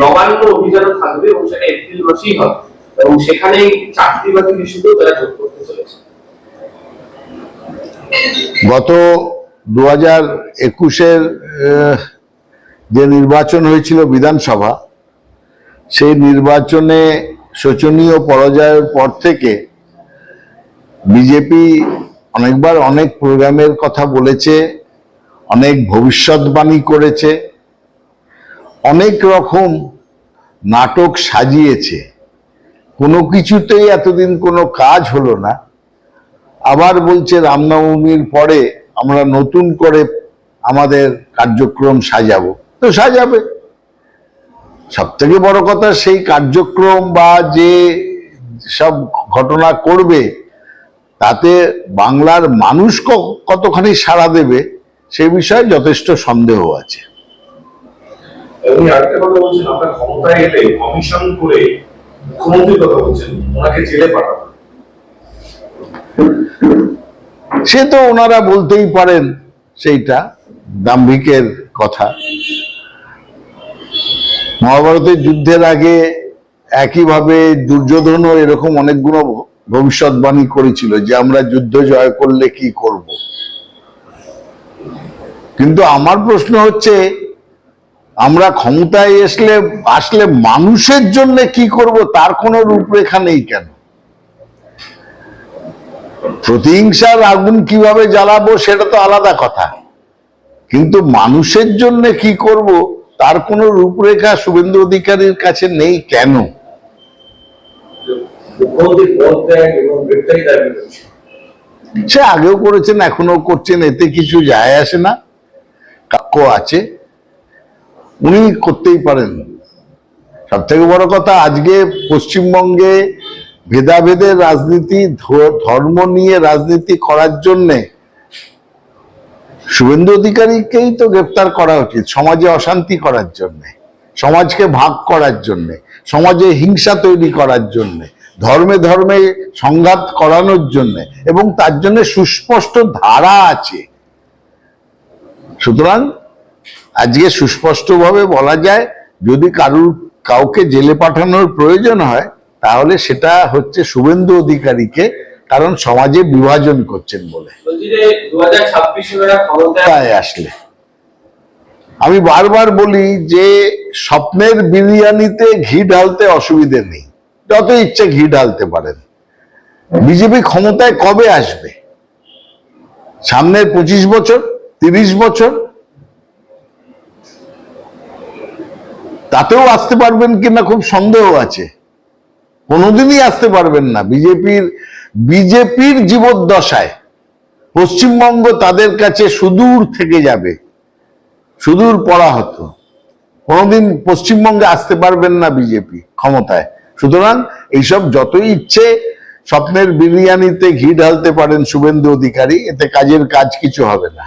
নবান্ন অভিযানও থাকবে এবং সেটা এপ্রিল মাসেই হবে। এবং সেখানেই চাকরি বাকরি ইস্যুতেও তারা যোগ করতে চলেছে। গত দু হাজার একুশের যে নির্বাচন হয়েছিল বিধানসভা, সেই নির্বাচনে শোচনীয় পরাজয়ের পর থেকে বিজেপি অনেকবার অনেক প্রোগ্রামের কথা বলেছে, অনেক ভবিষ্যৎবাণী করেছে অনেক রকম নাটক সাজিয়েছে। কোনো কিছুতেই এতদিন কোনো কাজ হলো না। আবার বলছে রামনবমীর পরে আমরা নতুন করে আমাদের কার্যক্রম সাজাবো। তো সাজাবে। সব থেকে বড় কথা সেই কার্যক্রম বা যে সব ঘটনা করবে, তাতে বাংলার মানুষ কতখানি সাড়া দেবে, সে বিষয়ে যথেষ্ট সন্দেহ আছে। এবং আরেকটা কথা বলছেন, আপনার ক্ষমতায় এলে কমিশন করে মুখ্যমন্ত্রীর কথা বলছেন, ওনাকে জেলে পাঠাবেন। সে তো ওনারা বলতেই পারেন সেইটা, দাম্ভিকের কথা। মহাভারতের যুদ্ধের আগে একইভাবে দুর্যোধনও এরকম অনেকগুলো ভবিষ্যৎবাণী করেছিল যে আমরা যুদ্ধ জয় করলে কি করব। কিন্তু আমার প্রশ্ন হচ্ছে আমরা ক্ষমতায় আসলে আসলে মানুষের জন্য কি করব তার কোনো রূপরেখা নেই কেন? প্রতিহিংসার আগুন কীভাবে জ্বালাবো সেটা তো আলাদা কথা। কিন্তু মানুষের জন্য কি করব তার কোনো রূপরেখা শুভেন্দু অধিকারীর কাছে নেই কেন? সে আগেও করেছেন এখনও করছেন এতে কিছু যায় আসে না। কাক্য আছে। উনি করতেই পারেন। সব থেকে বড় কথা, আজকে পশ্চিমবঙ্গে ভেদাভেদের রাজনীতি ধর্ম নিয়ে রাজনীতি করার জন্যে শুভেন্দু অধিকারীকেই তো গ্রেপ্তার করা উচিত, সমাজে অশান্তি করার জন্যে, সমাজকে ভাগ করার জন্যে, সমাজে হিংসা তৈরি করার জন্যে, ধর্মে ধর্মে সংঘাত করানোর জন্যে, এবং তার জন্য সুস্পষ্ট ধারা আছে। সুতরাং আজকে সুস্পষ্টভাবে বলা যায় যদি কারুর কাউকে জেলে পাঠানোর প্রয়োজন হয় তাহলে সেটা হচ্ছে শুভেন্দু অধিকারীকে কারণ সমাজে বিভাজন করছেন বলে। আসলে। আমি বারবার বলি যে স্বপ্নের বিরিয়ানিতে ঘি ঢালতে অসুবিধে নেই যত ইচ্ছে ঘি ঢালতে পারেন। বিজেপি ক্ষমতায় কবে আসবে? সামনের পঁচিশ বছর তিরিশ বছর তাতেও আসতে পারবেন কিনা খুব সন্দেহ আছে। কোনোদিনই আসতে পারবেন না। বিজেপির বিজেপির জীবদ্দশায় পশ্চিমবঙ্গ তাদের কাছে সুদূর থেকে যাবে। সুদূর পড়া হতো। কোনোদিন পশ্চিমবঙ্গে আসতে পারবেন না বিজেপি ক্ষমতায়। সুতরাং এইসব যতই ইচ্ছে, স্বপ্নের বিরিয়ানিতে ঘি ঢালতে পারেন শুভেন্দু অধিকারী, এতে কাজের কাজ কিছু হবে না।